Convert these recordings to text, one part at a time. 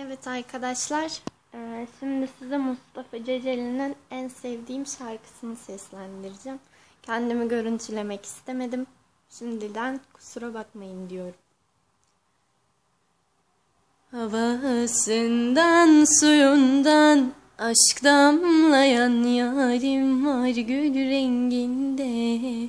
Evet arkadaşlar, eee, şimdi size Mustafa Ceceli'nin en sevdiğim şarkısını seslendireceğim. Kendimi görüntülemek istemedim. Şimdiden kusura bakmayın diyorum. Havasından suyundan aşk damlayan yarim var gül renginde.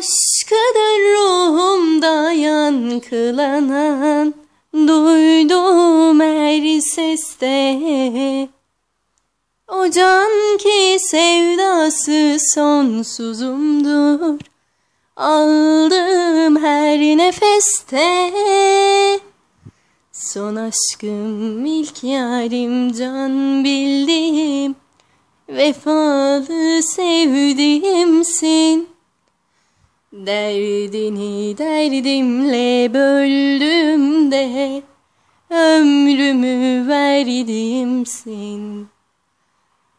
Aşkıdır ruhumda yankılanan Duydum her seste. O can ki sevdası sonsuzumdur Aldım her nefeste. Son aşkım ilk yarim can bildim Vefalı sevdiğimsin Derdini derdimle böldüm de Ömrümü verdimsin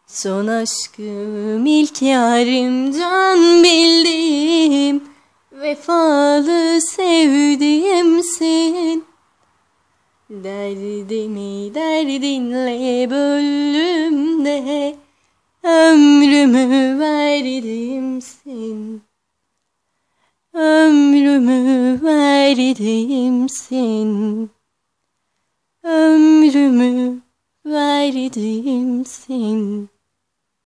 Son aşkım ilk yarim can bildim Vefalı sevdiğimsin Derdimi derdinle böldüm de Ömrümü verdimsin Ömrümü verdimsin Ömrümü verdimsin